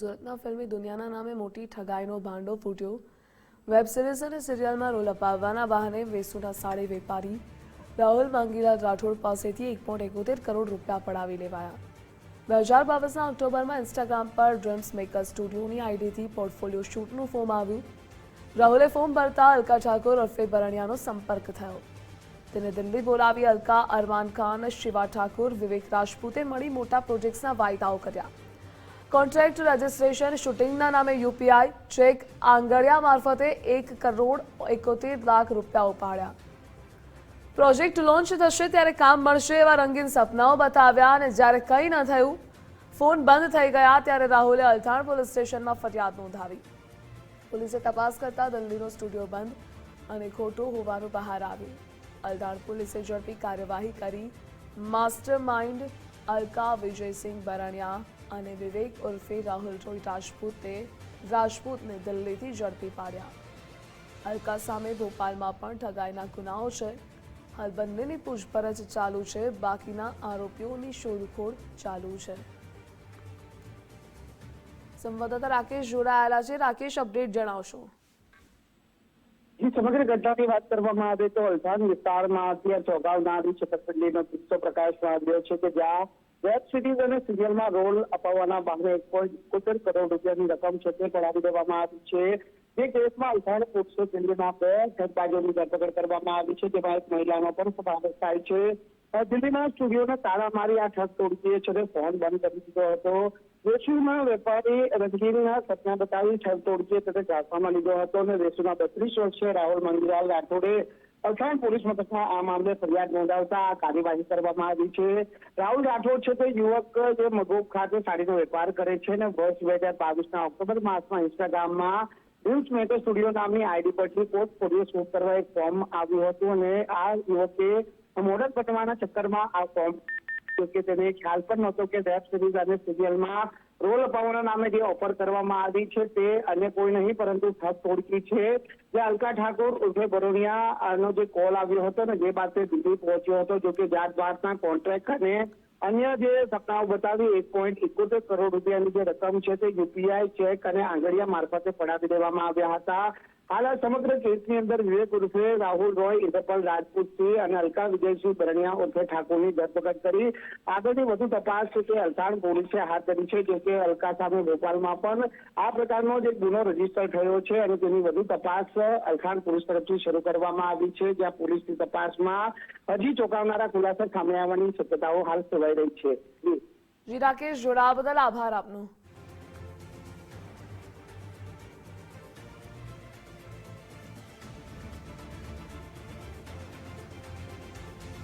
સુરતના ફિલ્મી દુનિયાના નામે મોટી ઠગાઈનો ભાંડો ફૂટ્યો. વેબ સિરીઝ અને સિરિયલમાં રોલ અપાવવાના બહાને વેસુના સાડી વેપારી રાહુલ માંગીલાલ રાઠોડ પાસેથી એક પોઈન્ટ એકોતેર કરોડ રૂપિયા પડાવી લેવાયા. બે હજાર બાવીસના ઓક્ટોબરમાં ઇન્સ્ટાગ્રામ પર ડ્રીમ્સ મેકર સ્ટુડિયોની આઈડીથી પોર્ટફોલિયો શૂટનું ફોર્મ આવ્યું. રાહુલે ફોર્મ ભરતા અલકા ઠાકોર અર્ફે બરણિયાનો સંપર્ક થયો. તેને દિલ્હી બોલાવી અલકા, અરમાન ખાન, શિવા ઠાકુર, વિવેક રાજપૂતે મળી મોટા પ્રોજેક્ટ્સના વાયદાઓ કર્યા. કોન્ટ્રાક્ટ રજિસ્ટ્રેશન શૂટિંગના નામે યુપીઆઈ ચેક આંગળિયા મારફતે એક કરોડ એકોતેર લાખ રૂપિયા ઉપાડ્યા. પ્રોજેક્ટ લોન્ચ થશે ત્યારે કામ મળશે એવા રંગીન સપનાઓ બતાવ્યા અને જ્યારે કંઈ ન થયું, ફોન બંધ થઈ ગયા ત્યારે રાહુલે અલથાણ પોલીસ સ્ટેશનમાં ફરિયાદ નોંધાવી. પોલીસે તપાસ કરતા દિલ્હીનો સ્ટુડિયો બંધ અને ખોટું હોવાનું બહાર આવ્યું. અલથાણ પોલીસે ઝડપી કાર્યવાહી કરી માસ્ટર માઇન્ડ અલકા વિજયસિંહ બરાણિયા અને વિવેક ઉર્ફે રાહુલ જોઈ રાજપૂતે, રાજપૂતને દિલ્હીથી ઝડપી પાડ્યા. અલકા સામે ભોપાલમાં પણ ઠગાઈના ગુનાઓ છે. હાલ બંનેની પૂછપરછ ચાલુ છે. બાકીના આરોપીઓની શોધખોળ ચાલુ છે. સંવાદદાતા રાકેશ જોડાયેલા છે. રાકેશ, અપડેટ જણાવશો. સમગ્ર ઘટનાની વાત કરવામાં આવે તો અલથાણ વિસ્તારમાં અત્યારે ચોંકાવનારી છેતરપિંડીનો કિસ્સો પ્રકાશમાં આવ્યો છે કે જ્યાં વેબ સિરીઝ અને સિરિયલમાં રોલ અપાવવાના બહાને એક પોઈન્ટ એકોતેર કરોડ રૂપિયાની રકમ છે તે પડાવી દેવામાં આવી છે. જે કેસમાં અલથાણ પોક્સો દિલ્હીમાં બે ઠગબાજોની ધરપકડ કરવામાં આવી છે. જેમાં એક મહિલાનો પણ સમાવેશ થાય છે. દિલ્હીના સ્ટુડિયોને તાળા મારી આ ઠગ તોડતી છે ફોન બંધ કરી દીધો હતો. વેસુમાં વેપારી રંગીનના સપના બતાવી ઠગ તોડકીએ તેને ઝાંસમાં લીધો હતો અને વેસુના બત્રીસ વર્ષીય રાહુલ મંગીલાલ રાઠોડે અલથાણ પોલીસ મથકમાં આ મામલે ફરિયાદ નોંધાવતા કાર્યવાહી કરવામાં આવી છે. રાહુલ રાઠોડ છે તે યુવક, જે મગોબ ખાતે સાડીનો વેપાર કરે છે અને વર્ષ બે હજાર બાવીસના ઓક્ટોબર માસમાં ઇન્સ્ટાગ્રામમાં ડ્રીમ્સ મેકર સ્ટુડિયો નામની આઈડી પરથી પોર્ટફોલિયો શૂટ કરવા એક ફોર્મ આવ્યું હતું અને આ યુવકે મોડલ પટવાના ચક્કરમાં આ ફોર્મ કે તેને ખ્યાલ પણ નહોતો કે વેબ સિરીઝ અને સિરિયલમાં રોલ અપાવવાના નામે જે ઓફર કરવામાં આવી છે તે અન્ય કોઈ નહીં, પરંતુ ઠગ તોડકી છે. જે અલકા ઠાકોર, ઉર્ફે બરોડિયા નો જે કોલ આવ્યો હતો ને, જે બાદ તે દિલ્હી પહોંચ્યો હતો, જો કે જાત બાતના કોન્ટ્રાક્ટ અને અન્ય જે સપનાઓ બતાવી, એક પોઈન્ટ એકોતેર કરોડ રૂપિયાની જે રકમ છે તે યુપીઆઈ ચેક અને આંગળિયા મારફતે પડાવી દેવામાં આવ્યા હતા. હાલ આ સમગ્ર કેસની અંદર વિવેક ઉર્ફે રાહુલ રોય, ઇન્દ્રપાલ રાજપૂતસિંહ અને અલકા વિજયસિંહ બરણિયા ઉર્ફે ઠાકોરની ધરપકડ કરી. આગળની વધુ તપાસ તે અલથાણ પોલીસે હાથ ધરી છે, જો કે અલકા સામે ભોપાલમાં પણ આ પ્રકારનો જે ગુનો રજિસ્ટર થયો છે અને તેની વધુ તપાસ અલથાણ પોલીસ તરફથી શરૂ કરવામાં આવી છે, જ્યાં પોલીસની તપાસમાં હજી ચોંકાવનારા ખુલાસા સામે આવવાની શક્યતાઓ હાલ સેવાઈ રહી છે. રાકેશ જોડાવા બદલ આભાર આપનો.